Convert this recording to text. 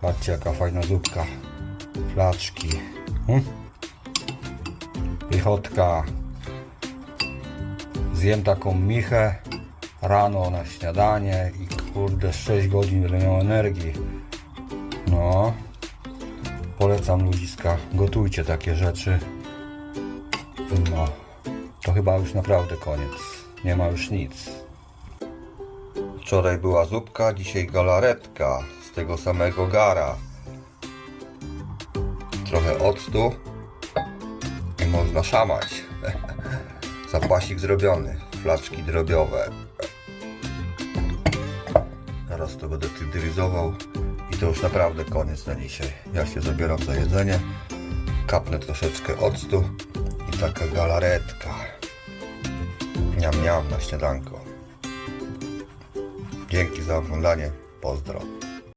Patrzcie jaka fajna zupka. Flaczki. Hmm? Zjem taką michę rano na śniadanie i kurde 6 godzin będę miał energii. No. Polecam ludziska. Gotujcie takie rzeczy. No. To chyba już naprawdę koniec. Nie ma już nic. Wczoraj była zupka, dzisiaj galaretka tego samego gara. Trochę octu i można szamać. Zapasik zrobiony, flaczki drobiowe. Teraz to będę tydryzował i to już naprawdę koniec na dzisiaj. Ja się zabieram za jedzenie, kapnę troszeczkę octu i taka galaretka. Niam niam na śniadanko. Dzięki za oglądanie. Pozdro.